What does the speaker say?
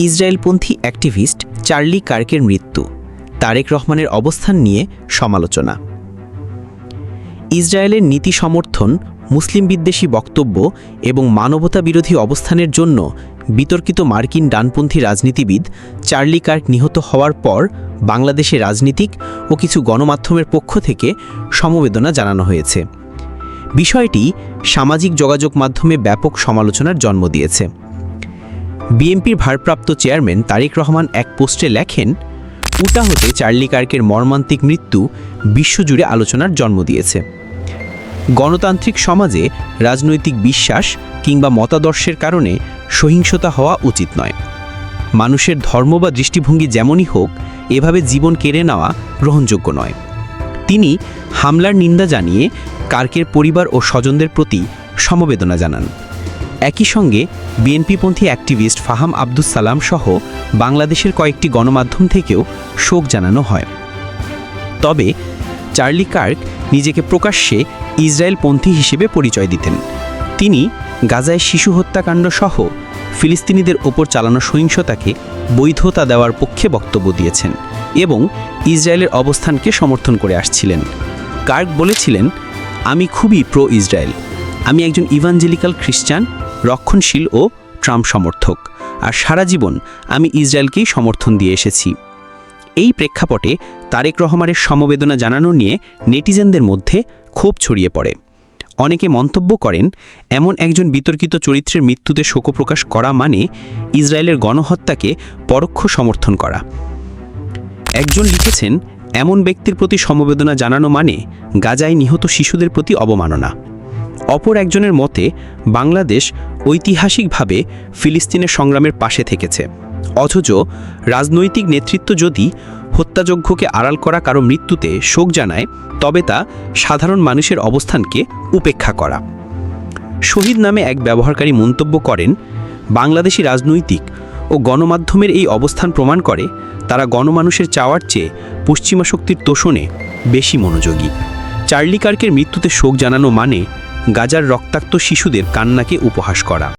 ইসরায়েলপন্থী activist Charlie কার্কের মৃত্যু, তারেক রহমানের অবস্থান নিয়ে সমালোচনা। ইসরায়েলের নীতি সমর্থন, মুসলিম বিদ্বেষী বক্তব্য এবং মানবতা বিরোধী অবস্থানের জন্য বিতর্কিত মার্কিন ডানপন্থী রাজনীতিবিদ চার্লি কার্ক নিহত হওয়ার পর বাংলাদেশে রাজনীতিক ও কিছু গণমাধ্যমের পক্ষ থেকে সমবেদনা জানানো হয়েছে। বিষয়টি সামাজিক যোগাযোগ মাধ্যমে ব্যাপক সমালোচনার জন্ম দিয়েছে। বিএনপির ভারপ্রাপ্ত চেয়ারম্যান তারেক রহমান এক পোস্টে লেখেন উটা হতে চার্লি কার্কের মর্মান্তিক মৃত্যু বিশ্বজুড়ে আলোচনার জন্ম দিয়েছে। গণতান্ত্রিক সমাজে রাজনৈতিক বিশ্বাস কিংবা মতাদর্শের কারণে সহিংসতা হওয়া উচিত নয়। মানুষের ধর্ম বা দৃষ্টিভঙ্গি যেমনই হোক, এভাবে জীবন কেড়ে নেওয়া গ্রহণযোগ্য নয়। তিনি হামলার নিন্দা জানিয়ে কার্কের পরিবার ও স্বজনদের প্রতি সমবেদনা জানান। একই সঙ্গে বিএনপিপন্থী অ্যাক্টিভিস্ট ফাহাম আব্দুস সালাম সহ বাংলাদেশের কয়েকটি গণমাধ্যম থেকেও শোক জানানো হয়। তবে চার্লি কার্ক নিজেকে প্রকাশ্যে ইসরায়েলপন্থী হিসেবে পরিচয় দিতেন। তিনি গাজায় শিশু হত্যাকাণ্ড সহ ফিলিস্তিনিদের ওপর চালানো সহিংসতাকে বৈধতা দেওয়ার পক্ষে বক্তব্য দিয়েছেন এবং ইসরায়েলের অবস্থানকে সমর্থন করে আসছিলেন। কার্ক বলেছিলেন, আমি খুবই প্রো ইসরায়েল আমি একজন ইভাঞ্জেলিক্যাল খ্রিস্টান রক্ষণশীল ও ট্রাম্প সমর্থক। আর সারা জীবন আমি ইসরায়েলকেই সমর্থন দিয়ে এসেছি। এই প্রেক্ষাপটে তারেক রহমানের সমবেদনা জানানো নিয়ে নেটিজেনদের মধ্যে ক্ষোভ ছড়িয়ে পড়ে। অনেকে মন্তব্য করেন, এমন একজন বিতর্কিত চরিত্রের মৃত্যুতে শোকপ্রকাশ করা মানে ইসরায়েলের গণহত্যাকে পরোক্ষ সমর্থন করা। একজন লিখেছেন, এমন ব্যক্তির প্রতি সমবেদনা জানানো মানে গাজায় নিহত শিশুদের প্রতি অবমাননা। অপর একজনের মতে, বাংলাদেশ ঐতিহাসিকভাবে ফিলিস্তিনের সংগ্রামের পাশে থেকেছে। অথচ রাজনৈতিক নেতৃত্ব যদি হত্যাযজ্ঞকে আড়াল করা কারও মৃত্যুতে শোক জানায়, তবে তা সাধারণ মানুষের অবস্থানকে উপেক্ষা করা। শহীদ নামে এক ব্যবহারকারী মন্তব্য করেন, বাংলাদেশি রাজনৈতিক ও গণমাধ্যমের এই অবস্থান প্রমাণ করে তারা গণমানুষের চাওয়ার চেয়ে পশ্চিমা শক্তির তোষণে বেশি মনোযোগী। চার্লি কার্কের মৃত্যুতে শোক জানানো মানে গাজার রক্তাক্ত শিশুদের কান্নাকে উপহাস করা।